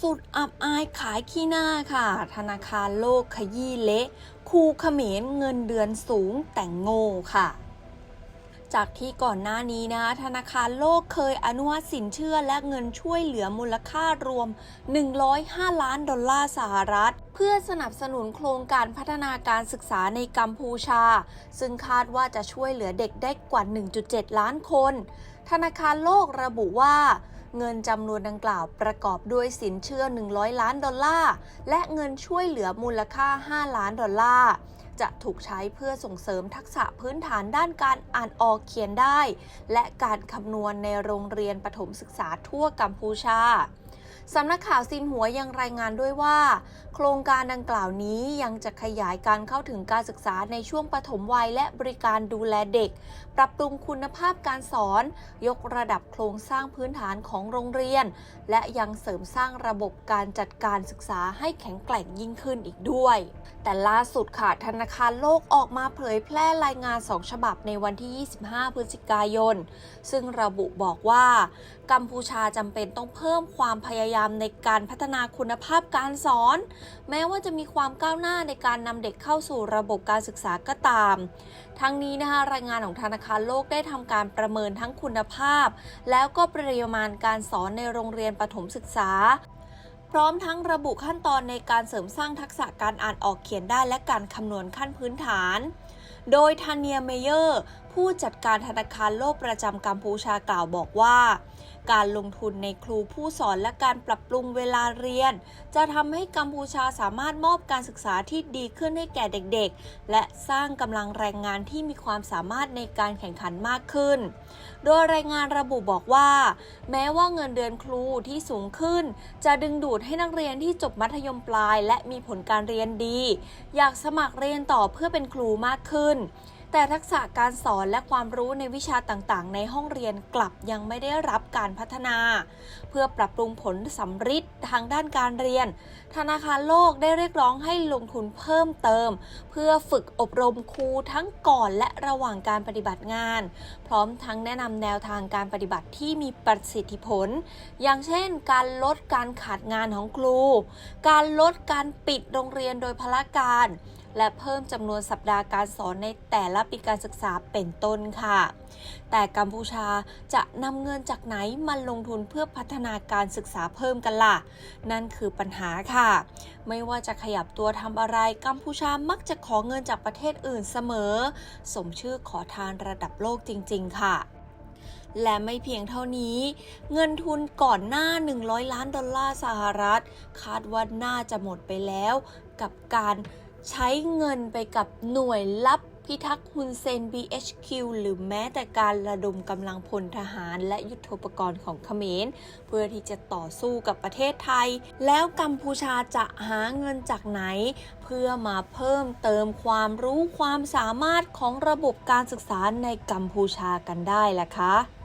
สุดอับอายขายขี้หน้าค่ะ ธนาคารโลกขยี้เละคูเขมรเงินเดือนสูงแต่งโง่ค่ะจากที่ก่อนหน้านี้นะคะธนาคารโลกเคยอนุมัติสินเชื่อและเงินช่วยเหลือมูลค่ารวม 105 ล้านดอลลาร์สหรัฐ เพื่อสนับสนุนโครงการพัฒนาการศึกษาในกัมพูชา ซึ่งคาดว่าจะช่วยเหลือเด็กได้กว่า 1.7 ล้านคน ธนาคารโลกระบุว่า เงินจำนวนดังกล่าวประกอบด้วยสินเชื่อ 100 ล้านดอลลาร์ และเงินช่วยเหลือมูลค่า 5 ล้านดอลลาร์จะถูกใช้เพื่อส่งเสริมทักษะพื้นฐานด้านการอ่านออกเขียนได้ และการคำนวณในโรงเรียนประถมศึกษาทั่วกัมพูชา สำนักข่าวซินหัวยังรายงานด้วยว่า โครงการดังกล่าวนี้ยังจะขยายการเข้าถึงการศึกษาในช่วงปฐมวัยและบริการดูแลเด็ก ปรับปรุงคุณภาพการสอน ยกระดับโครงสร้างพื้นฐานของโรงเรียน และยังเสริมสร้างระบบการจัดการศึกษาให้แข็งแกร่งยิ่งขึ้นอีกด้วย แต่ล่าสุดค่ะธนาคารโลกออกมาเผยแพร่รายงาน 2 ฉบับในวันที่ 25 พฤศจิกายน ซึ่งระบุบอกว่า กัมพูชาจำเป็นต้องเพิ่มความพยายามายามในการพัฒนาคุณภาพการสอน แม้ว่าจะมีความก้าวหน้าในการนำเด็กเข้าสู่ระบบการศึกษาก็ตาม ทั้งนี้นะคะรายงานของธนาคารโลกได้ทำการประเมินทั้งคุณภาพ แล้วก็ปริมาณการสอนในโรงเรียนประถมศึกษาพร้อมทั้งระบุขั้นตอนในการเสริมสร้างทักษะการอ่านออกเขียนได้และการคำนวณขั้นพื้นฐาน โดยทาเนียเมเยอร์ ผู้จัดการธนาคารโลกประจำกัมพูชากล่าวบอกว่า การลงทุนในครูผู้สอนและการปรับปรุงเวลาเรียน จะทำให้กัมพูชาสามารถมอบการศึกษาที่ดีขึ้นให้แก่เด็กๆ และสร้างกำลังแรงงานที่มีความสามารถในการแข่งขันมากขึ้น โดยรายงานระบุบอกว่า แม้ว่าเงินเดือนครูที่สูงขึ้น จะดึงดูดให้นักเรียนที่จบมัธยมปลาย และมีผลการเรียนดี อยากสมัครเรียนต่อเพื่อเป็นครูมากขึ้น แต่ทักษะการสอนและความรู้ในวิชาต่างๆ ในห้องเรียนกลับยังไม่ได้รับการพัฒนา เพื่อปรับปรุงผลสำฤทธิ์ทางด้านการเรียน ธนาคารโลกได้เรียกร้องให้ลงทุนเพิ่มเติม เพื่อฝึกอบรมครูทั้งก่อนและระหว่างการปฏิบัติงาน พร้อมทั้งแนะนำแนวทางการปฏิบัติที่มีประสิทธิผล อย่างเช่น การลดการขาดงานของครู การลดการปิดโรงเรียนโดยพละการ และเพิ่มจำนวนสัปดาห์การสอนในแต่ละปีการศึกษาเป็นต้นค่ะ แต่กัมพูชาจะนำเงินจากไหนมาลงทุนเพื่อพัฒนาการศึกษาเพิ่มกันล่ะ นั่นคือปัญหาค่ะ ไม่ว่าจะขยับตัวทำอะไรกัมพูชามักจะขอเงินจากประเทศอื่นเสมอ สมชื่อขอทานระดับโลกจริง ๆ ค่ะและไม่เพียงเท่านี้ เงินทุนก่อนหน้า 100 ล้านดอลลาร์สหรัฐ คาดว่าน่าจะหมดไปแล้วกับการ ใช้เงินไปกับหน่วยลับพิทักษ์ฮุนเซน BHQ หรือแม้แต่การระดมกำลังพลทหารและยุทโธปกรณ์ของเขมร เพื่อที่จะต่อสู้กับประเทศไทย แล้วกัมพูชาจะหาเงินจากไหน เพื่อมาเพิ่มเติมความรู้ความสามารถของระบบการศึกษาในกัมพูชากันได้ล่ะคะ